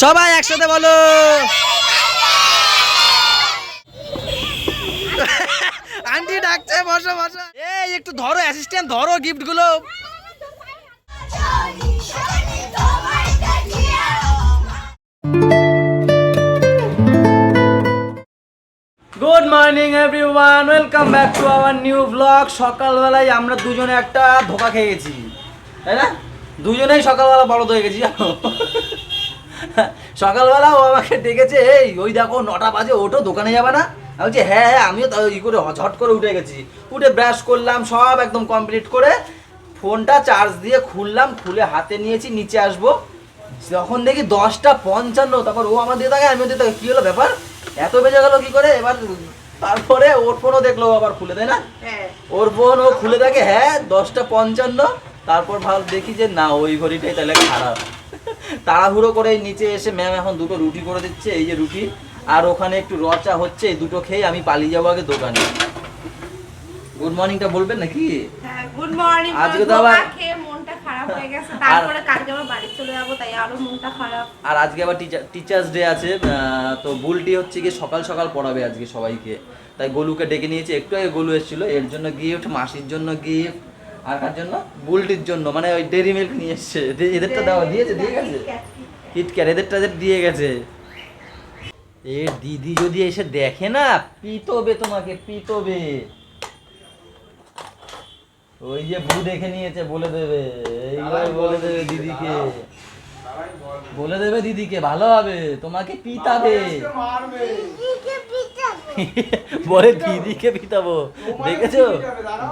সবাই একসাথে বলো। আন্টি ডাকছে বসো বসো। এই একটু ধরো অ্যাসিস্ট্যান্ট ধরো গিফটগুলো good morning everyone welcome back to our new blog সকালবেলায় আমরা দুজনে একটা ধোকা খেয়ে গেছি তাই না? দুজনেই সকালবেলা বড় হয়ে গেছি জানো? সকালবেলা ও আমাকে ডেকেছে এই ওই দেখো নটা বাজে ওঠো দোকানে যাবে না? আমি বলছি হ্যাঁ হ্যাঁ আমিও তো ই করে ঝট করে উঠে গেছি। উঠে ব্রাশ করলাম সব একদম কমপ্লিট করে ফোনটা চার্জ দিয়ে খুললাম খুলে হাতে নিয়েছি নিচে আসব। যখন দেখি দশটা পঞ্চান্ন তারপর ও আমার দিয়ে থাকে আমিও দিয়ে থাকে কী হলো ব্যাপার? এত বেজে গেলো কী করে? এবার তারপরে ওর ফোনও দেখল আবার খুলে দেয় না? হ্যাঁ। ওর ফোন ও খুলে থাকে হ্যাঁ দশটা পঞ্চান্ন। তারপর ভাব দেখি যে না ওই ঘড়িটাই তাহলে খারাপ। তাড়াহুড়ো করে নিচে এসে ম্যাম এখন দুটো রুটি করে দিচ্ছে এই যে রুটি। আর ওখানে একটু রচা হচ্ছে এই দুটো খেয়ে আমি পালিয়ে যাব আগে দোকানে। গুড মর্নিংটা বলবেন নাকি? হ্যাঁ গুড মর্নিং আজকে তো আবার- খেয়ে মনটা খারাপ হয়ে গেছে। আর- তারপরে কালকে আবার বাড়ি চলে যাব তাই আরও মনটা খারাপ। আর আজকে আবার টিচার টিচার্স ডে আছে তো বুলটি হচ্ছে গিয়ে সকাল সকাল পড়াবে আজকে সবাইকে। তাই গোলুকে ডেকে নিয়েছে একটু আগে গোলু এসেছিল এর জন্য গিফট মাসির জন্য গিফট আর কার জন্য? বুলটির জন্য মানে ওই ডেরি মিল্ক নিয়ে এসছে। এদেরটা দেওয়া দিয়েছে দিয়ে গেছে? কিটক্যাট। এদেরটা এদের দিয়ে গেছে। এ দিদি যদি এসে দেখে না পিতবে তোমাকে পিতবে। ওই যে বু দেখে নিয়েছে বলে দেবে। এইবার বলে দেবে দিদিকে। বলে দেবে দিদিকে ভালো হবে তোমাকে পিতাবে। বলে দিদিকে পিতাবো দেখেছ?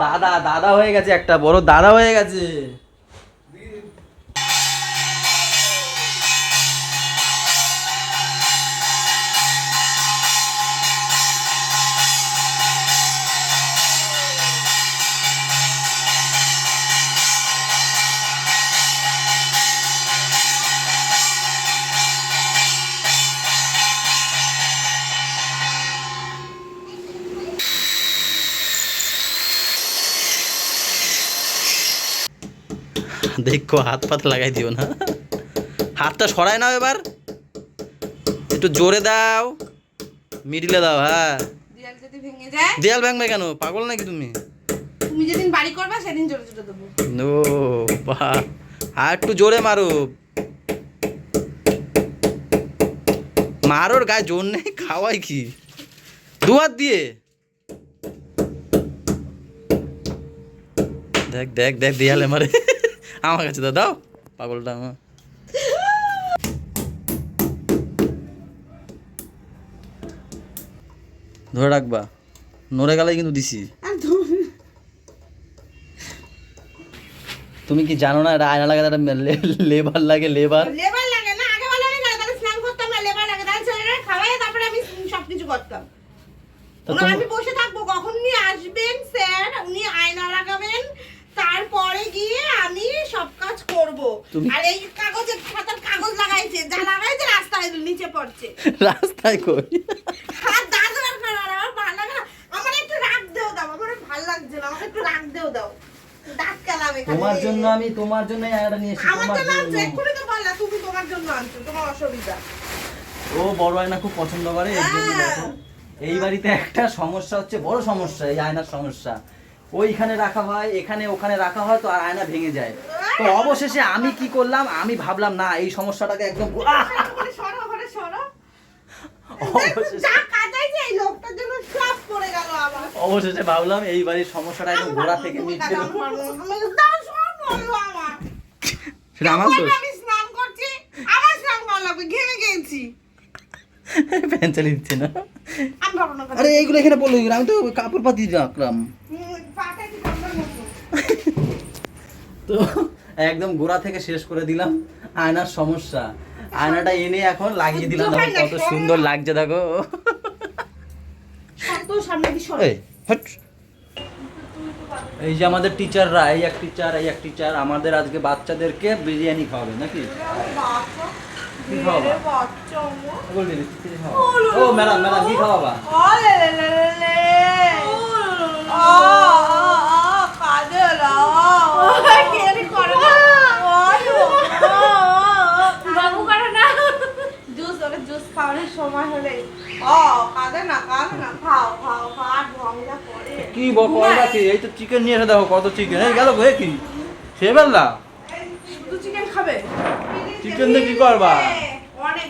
দাদা দাদা হয়ে গেছে একটা বড় দাদা হয়ে গেছে। দেখো হাত পাত লাগাই দিও না। হাতটা সরায় নাও এবার। একটু জোরে দাও। মিডিলে দাও হ্যাঁ। দিয়াল ভাঙবে কেন? পাগল নাকি তুমি? তুমি যেদিন বাড়ি করবে সেদিন জোরে জোরে দেবো। ও বাহ আর একটু জোরে মারো। মারোর গায়ে জোর নেই খাওয়াই কি? দু হাত দিয়ে। দেখ দেখ দেখ দেয়ালে মারে। আমার কাছে দাও দাও পাগলটা আমার। ধরে রাখবা নড়ে গেলে কিন্তু দিছি। তুমি কি জানো না এটা আয়না লাগে একটা লেবার লাগে লেবার? লেবার লাগে না আগে তাহলে স্নান করতাম না লেবার লাগে। তাহলে ছেলেরা খাওয়াই তারপরে আমি সবকিছু করতাম। তা আমি বসে তারপরে গিয়ে আমি সব কাজ করব। আর এই কাগজের খাতার কাগজ লাগাইছে যা লাগাইছে রাস্তায় নিচে পড়ছে। রাস্তায় কই? আর দাঁত আর আমার ভালো লাগে না আমার একটু রাগ দেও দাও আমার ভালো লাগছে না আমাকে একটু রাগ দেও দাও। তোমার জন্য আমি তোমার জন্য আয়নাটা নিয়ে এসেছি তোমার জন্য। এক্ষুনি তো বললা তুমি তোমার জন্য আনছো তোমার অসুবিধা। ও বড় আয়না খুব পছন্দ করে হ্যাঁ। এই বাড়িতে একটা সমস্যা হচ্ছে বড় সমস্যা এই আয়নার সমস্যা। ওইখানে রাখা হয় এখানে ওখানে রাখা হয় তো আর আয়না ভেঙে যায়। তো অবশেষে আমি কি করলাম? আমি ভাবলাম না এই সমস্যাটাকে একদম অবশেষে যা কাটাইছে এই লোকটার জন্য সব পড়ে গেল আমার। অবশেষে ভাবলাম এই বাড়ির সমস্যাটা একদম গোড়া থেকে আমার সেটা আমার চালিয়ে দিচ্ছে না। না আরে এইগুলো এখানে বলল আমি তো কাপড় পাতি রাখলাম পাটা কি কম্বল মতো তো একদম গোড়া থেকে শেষ করে দিলাম। আয়নার সমস্যা। আয়নাটা এনে এখন লাগিয়ে দিলাম। কত সুন্দর লাগছে দেখো। এই, যে আমাদের টিচাররা এই এক টিচার এই এক টিচার আমাদের আজকে বাচ্চাদেরকে বিরিয়ানি খাওয়াবে নাকি? কি খাওয়াবা? ও ম্যাডাম ম্যাডাম কি খাওয়াবা ওলে লে লে লে লে আ আ আ কাজে লা কেরি করে না বাবু করে না খাওয়ানোর সময় হলে ও কাঁদে না কাঁদে না খাও খাও খাও ভঙ্গা করে। কি কি? এই তো চিকেন নিয়ে এসে দেখো কত চিকেন এই গেল এ কি? সে বেললা শুধু চিকেন খাবে? চিকেন দিয়ে কি করবা? অনেক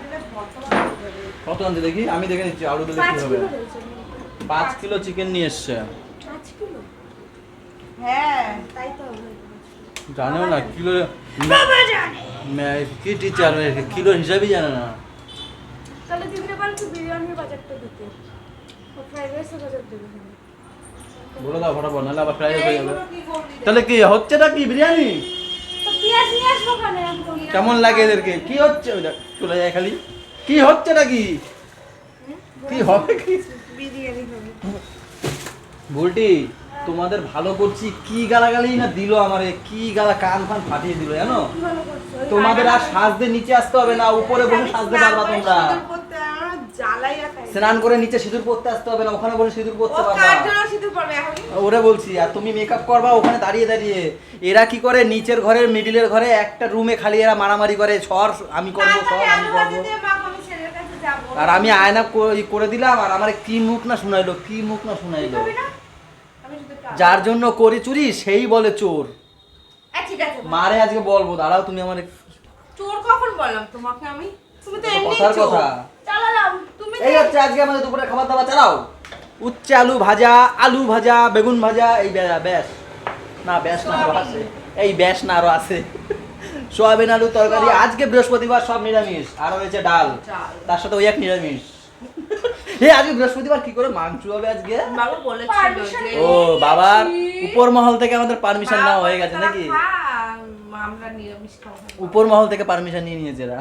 দিলে। কত আনছে দেখি? আমি দেখে নিচ্ছি আলু দিলে কি হবে পাঁচ কিলো চিকেন নিয়ে এসছে। হ্যাঁ তাই তো। জানেও না কিলো কি টিচার কিলো হিসাবই জানে না। তাহলে দিদিকে বল একটু বিরিয়ানির বাজারটা দিতে? ফ্রাইড রাইসের বাজার দেবে বলে দাও ফটাফট নাহলে আবার ফ্রাই হয়ে যাবে। তাহলে কি হচ্ছে না কি বিরিয়ানি কেমন লাগে এদেরকে? কি হচ্ছে? চলে যায় খালি। কি হচ্ছে নাকি? কি হবে কি? বিরিয়ানি হবে। বুলটি তোমাদের ভালো করছি কি গালাগালি না দিল আমারে কি গালা কান ফান ফাটিয়ে দিল জানো? তোমাদের আর সাজতে নিচে আসতে হবে না উপরে বসে সাজতে পারবা তোমরা। স্নান করে নিচে সিঁদুর পরতে আসতে হবে না ওখানে বসে সিঁদুর পরতে কার পারবা ওরে বলছি আর তুমি মেকআপ করবা ওখানে দাঁড়িয়ে দাঁড়িয়ে। এরা কি করে নিচের ঘরের মিডিলের ঘরে একটা রুমে খালি এরা মারামারি করে সর আমি করব সর আমি করব। আর আমি আয়না করে দিলাম আর আমার কি মুখ না শুনাইলো কি মুখ না শুনাইলো খাবি না আমি শুধু একটু আলু- যার জন্য করি চুরি সেই বলে চোর। ঠিক আছে মারে আজকে বলব দাঁড়াও তুমি আমার চোর কখন বললাম তোমাকে আমি? তুমি তো তো এমনি কথার কথা। চালালাম তুমি এই হচ্ছে আজকে আমাদের দুপুরে খাবার দাবার চালাও। উচ্চে আলু ভাজা আলু ভাজা বেগুন ভাজা এই ব্যাস। না ব্যাস না আরও আছে। এই ব্যাস না আরও আছে। সোয়াবিন আলু তরকারি আজকে বৃহস্পতিবার সব নিরামিষ। আর রয়েছে ডাল। ডাল। তার সাথে ওই এক নিরামিষ। হে আজকে বৃহস্পতিবার কি করে মাংস হবে আজকে? বাবা বলেছিল যে ও বাবার উপর মহল থেকে আমাদের পারমিশন নেওয়া হয়ে গেছে নাকি? হ্যাঁ আমরা নিরামিষ খাব। উপর মহল থেকে পারমিশন নিয়ে নিয়েছে এরা।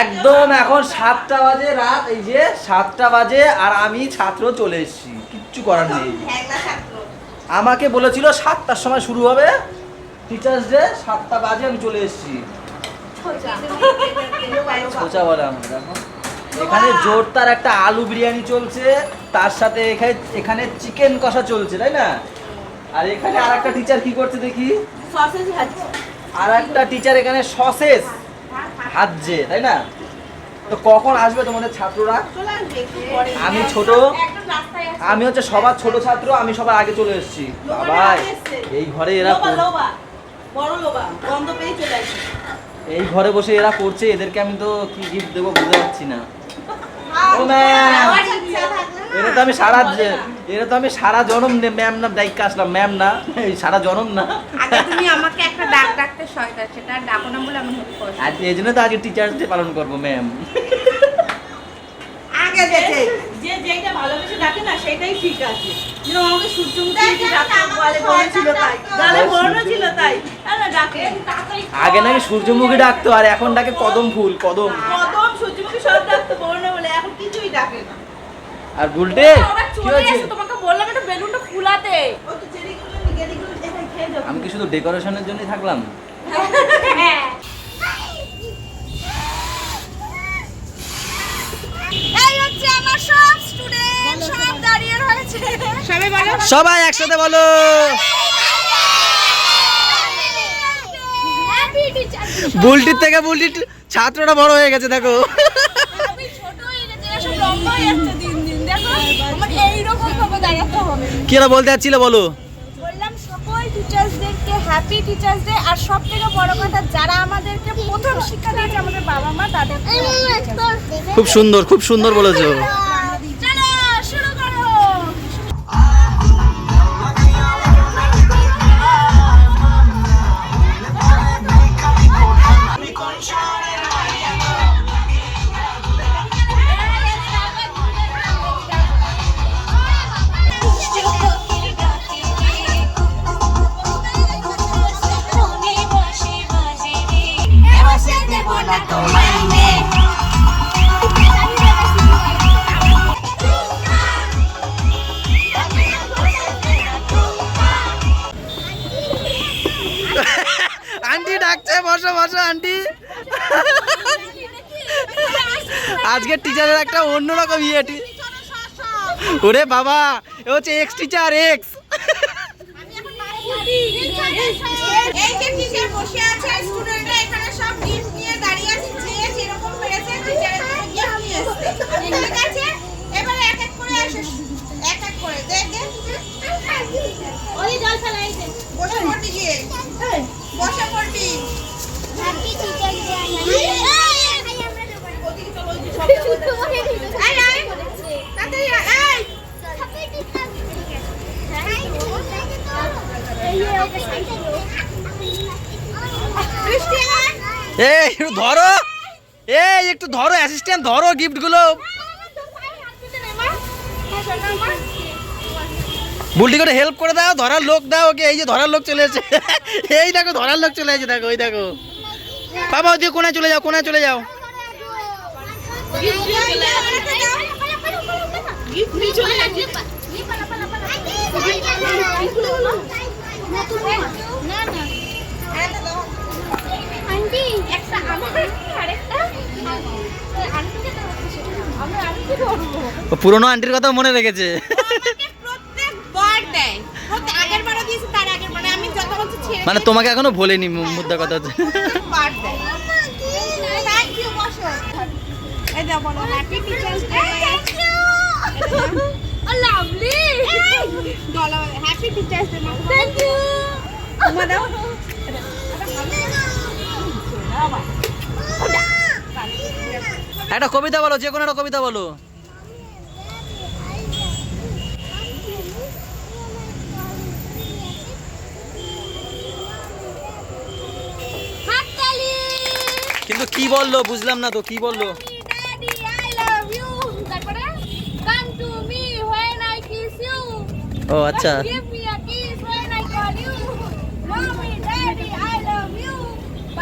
একদম এখন সাতটা বাজে রাত এই যে সাতটা বাজে আর আমি ছাত্র চলে এসেছি। কিচ্ছু করার নেই। আমাকে বলেছিল সাতটার সময় শুরু হবে। টিচার্স ডে সাতটা বাজে আমি চলে এসেছি। সোচা বলে আমার এখানে জোরদার একটা আলু বিরিয়ানি চলছে তার সাথে এখানে এখানে চিকেন কষা চলছে তাই না? আর এখানে আর একটা টিচার কি করছে দেখি? আর একটা টিচার এখানে সসেস ভাজছে তাই না? তো কখন আসবে তোমাদের ছাত্ররা? আমি ছোট আমি হচ্ছে সবার ছোট ছাত্র আমি সবার আগে চলে এসেছি। বাবা এই ঘরে এরা এই ঘরে বসে এরা করছে এদেরকে আমি তো কি গিফট দেবো বুঝতে পারছি না। এটা তো আমি সারা এটা তো আমি সারা জনম ম্যাম না দায়িত্ব আসলাম। ম্যাম না সারা জনম না। আগে তুমি আমাকে একটা ডাক ডাকতে সেটা ডাকো না বলে আমি হেল্প করছি। আজ এই জন্য তো আজকে টিচার্স ডে পালন করব ম্যাম। আগে দেখে। যে যেটা ভালোবেসে ডাকে না সেটাই ঠিক আছে। যেরকম আমাকে সূর্যমুখী ডাকতে বলে বলেছিল তাই। গালে বলানো ছিল তাই। ডাকে। আগে নাকি সূর্যমুখী ডাকতো আর এখন ডাকে কদম ফুল কদম। কদম সূর্যমুখী সব ডাকতে বলানো বলে এখন কিছুই ডাকে না। আর গুলটে কি হয়েছে? তোমাকে বললাম একটু বেলুনটা ফুলাতে। ও তো চেরিগুলো গেরিগুলো এটা খেয়ে যাবে। আমি কি শুধু ডেকোরেশনের জন্যই থাকলাম? হ্যাঁ। এই হচ্ছে আমার সব স্টুডেন্ট সব দাঁড়িয়ে রয়েছে। সবাই একসাথে বলো। বুলটির থেকে বুলটির ছাত্রটা বড় হয়ে গেছে দেখো। হয়ে হয়ে কি বলতে চাচ্ছিল বলো? বললাম সকল টিচার্সদেরকে হ্যাপি টিচার্স ডে আর সব থেকে বড় কথা যারা আমাদেরকে প্রথম শিক্ষা দিয়েছে আমাদের বাবা মা তাদের খুব সুন্দর খুব সুন্দর বলেছ। আন্টি ডাকছে বসো বসো আন্টি। আজকে টিচারের একটা অন্যরকম ইয়ে টি- ওরে বাবা এ হচ্ছে এক্স টিচার এক্স এই যে টিচার বসে আছে স্টুডেন্টরা এখানে সব গিফট নিয়ে দাঁড়িয়ে আছে যে যেরকম পেরেছে টিচারের জন্য গিফট নিয়ে এসেছে ঠিক আছে এবার এক এক করে আসে এক এক করে দে দে ওই জল ফেলাই দে বসে পড়বি গিয়ে বসে পড়বি হ্যাপি টিচার্স ডে ওদিকে চলো ওদিকে সব এই আয় তাড়াতাড়ি আয় এই বৃষ্টি আয় এই একটু ধরো এই একটু ধরো অ্যাসিস্ট্যান্ট ধরো গিফটগুলো বুলটি করে হেল্প করে দাও, ধরার লোক দাও ওকে, এই যে ধরার লোক চলে এসেছে। এই দেখো, ধরার লোক চলে এসেছে, দেখো, ওই দেখো। বাবা ওদিকে কোনায় চলে যাও, কোনায় চলে যাও। একটা আমার আরেকটা? পুরোনো আন্টির কথা মনে রেখেছে। আমাকে প্রত্যেকবার দেয়। প্রত্যেক আগের বারও দিয়েছে তার আগের বারে আমি যত বলছি ছেড়ে মানে তোমাকে এখনও বলেনি মু- মুদ্রা কথা। হচ্ছে একটা কবিতা বলো যে কোনো একটা কবিতা বলো কিন্তু কি বলল বুঝলাম না তো কি বলল. ও আচ্ছা.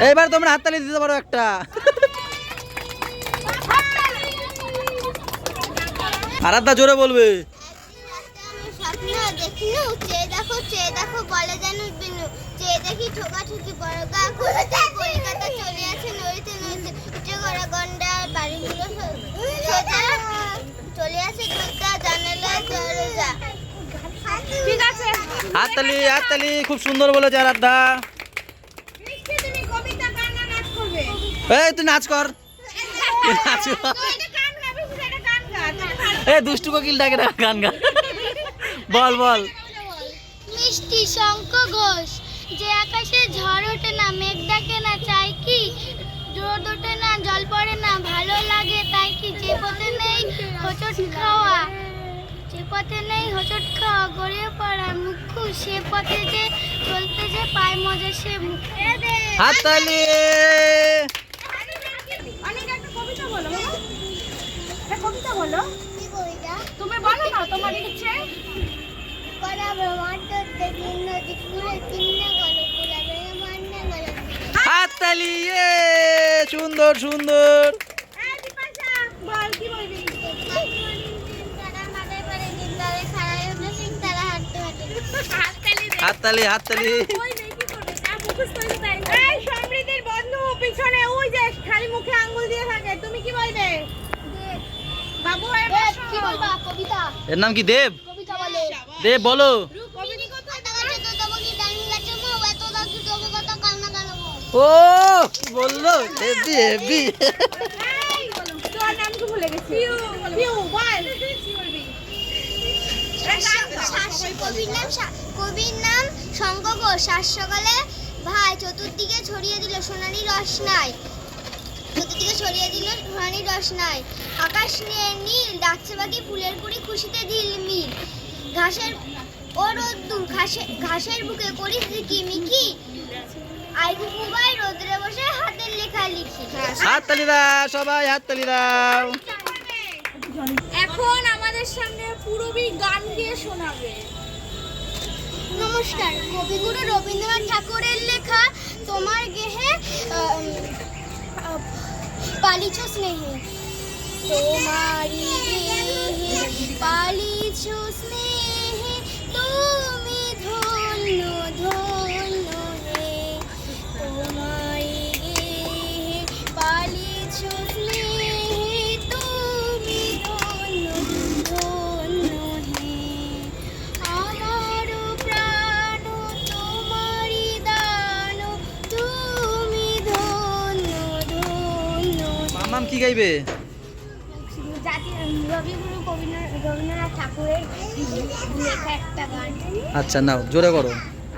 এইবার তোমরা হাততালি দিতে পারো একটা দরজা ঠিক আছে। হাততালি হাততালি খুব সুন্দর বলেছে আরাধ্যা এই তুই নাচ কর। নাচ কর। তো এটা গান গাবে শুধু এটা গান গা এই দুষ্টু কোকিল ডাকে না গান গা বল বল। মিষ্টি শঙ্খ ঘোষ যে আকাশে ঝড় ওঠে না মেঘ ডাকে না চাই কি? রোদ ওঠে না জল পড়ে না ভালো লাগে তাই কি? যে পথে নেই হোঁচট খাওয়া যে পথে নেই হোঁচট খাওয়া গড়িয়ে পড়া মুখু সে পথে যে চলতে যে পায় মজা সে মুখে অনেক একটা কবিতা বলো কবিতা বলো। গলে হাততালি সুন্দর সুন্দর হাততালি হাততালি সমৃদ্ধির বন্ধু পিছনে ওই যে খালি মুখে আঙ্গুল দিয়ে থাকে তুমি কি বলবে বাবু বসো কি বলবা? কবিতা। এর নাম কি দেব? দেব বলো। ও বলল হেভি হেভি। কবির নাম শা- কবির নাম শঙ্খ ঘোষ। সাত সকালে ভাই চতুর্দিকে ছড়িয়ে দিল সোনালি রসনায় চতুর্দিকে ছড়িয়ে দিল সোনালি রসনায়। আকাশ নিয়ে নীল ডাকছে বাকি ফুলের কুড়ি খুশিতে দিল মিল। ঘাসের ও রোদ্দুর ঘাসে ঘাসের বুকে করিস কি মিকি। আই রোদ্রে বসে হাতের লেখা লিখি। হাততালি দাও সবাই হাততালি দাও এখন আমাদের সামনে পুরবি গান দিয়ে শোনাবে। নমস্কার কবিগুরু রবীন্দ্রনাথ ঠাকুরের লেখা তোমার গেহে पाली छो तो है तुम्हारी पाली छो तो है तुम्हें धोलू গান। আচ্ছা নাও জোরে করো।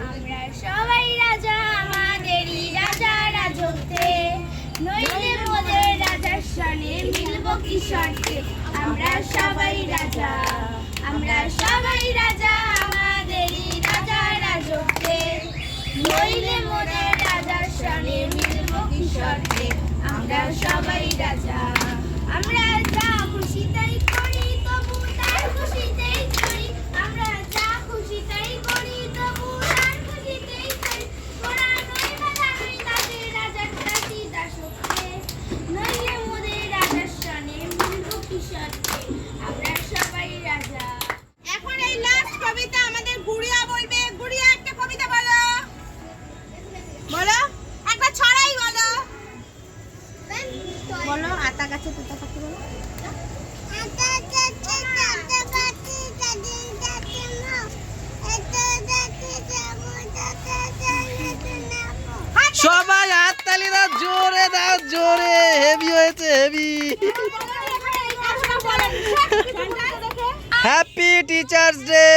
আমরা সবাই রাজা আমাদেরই রাজা রাজত্বে। নইলে মোদের রাজার সনে মিলব কি শর্তে? আমরা সবাই রাজা আমরা সবাই রাজা আমাদেরই রাজা রাজত্বে। নইলে মোদের রাজার সনে মিলব কি শর্তে আমরা সবাই রাজা। আমরা হ্যাপি টিচার্স ডে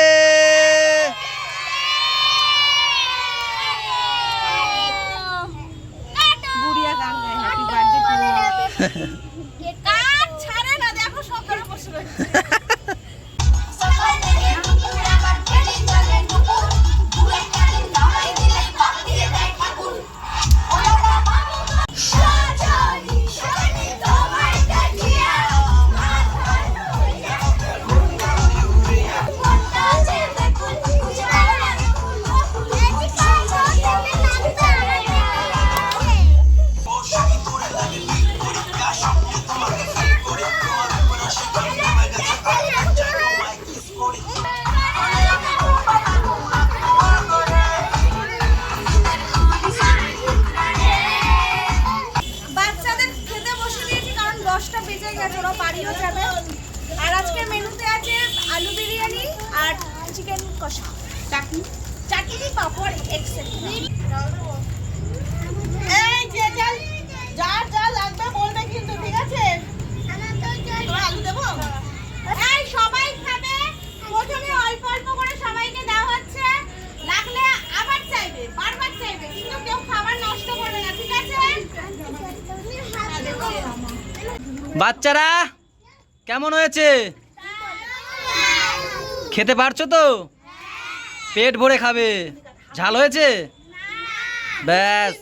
বুড়িয়া গান গায় হ্যাপি বার্থডে বেজে গেছে ওরা বাড়িও যাবে। আর আজকের মেনুতে আছে আলু বিরিয়ানি আর চিকেন কষা। চাটনি? চাটনি পাপড় এক্সেট্রা এই যে লাগবে বলবে কিন্তু ঠিক আছে? আলু দেবো? এই সবাই খাবে। প্রথমে অল্প অল্প করে সবাইকে দেওয়া হচ্ছে। লাগলে আবার চাইবে বারবার চাইবে কিন্তু কেউ খাবার নষ্ট করবে না ঠিক আছে? বাচ্চারা, কেমন হয়েছে? খেতে পারছ তো? পেট ভরে খাবে। ঝাল হয়েছে? ব্যাস।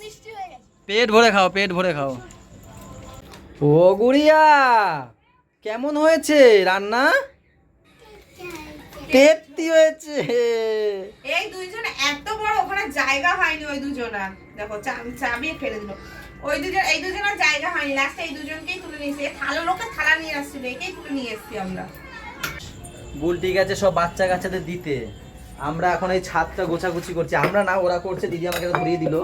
পেট ভরে খাও, পেট ভরে খাও। ও গুড়িয়া, কেমন হয়েছে রান্না? তেপ্তি হয়েছে। এই দুইজন এত বড়, ওখানে জায়গা হয়নি ওই দুজনা দেখো, চা- চাবিয়ে ফেলে দিল। ওই দুজন এই দুজনের জায়গা হয়নি। লাস্টে এই দুজনকেই তুলে নিয়েছি থালা লোকে থালা নিয়ে আসছিল একেই তুলে নিয়ে এসছি আমরা। বুলটি গেছে সব বাচ্চা কাচ্চাদের দিতে। আমরা এখন এই ছাদটা গোছাগুছি করছি। আমরা না ওরা করছে দিদি আমাকে ধরিয়ে দিল।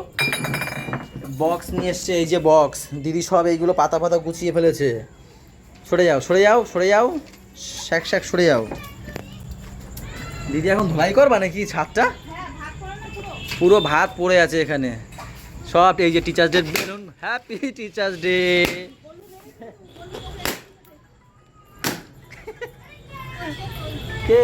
বক্স নিয়ে এসছে এই যে বক্স দিদি সব এইগুলো পাতা পাতা গুছিয়ে ফেলেছে। সরে যাও সরে যাও সরে যাও। শ্যাক শ্যাক সরে যাও। দিদি এখন ধুলাই করবা নাকি ছাদটা? পুরো। ভাত পড়ে আছে এখানে। সব এই যে teachers day balloon happy teachers day কে?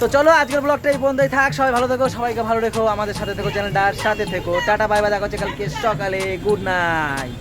তো চলো আজকের ব্লগটা এই বন্ধই থাক। সবাই ভালো থেকো সবাইকে ভালো রেখো আমাদের সাথে থেকো চ্যানেলটার সাথে থেকো। টাটা বাই বাই দেখা হচ্ছে কালকে সকালে। Good night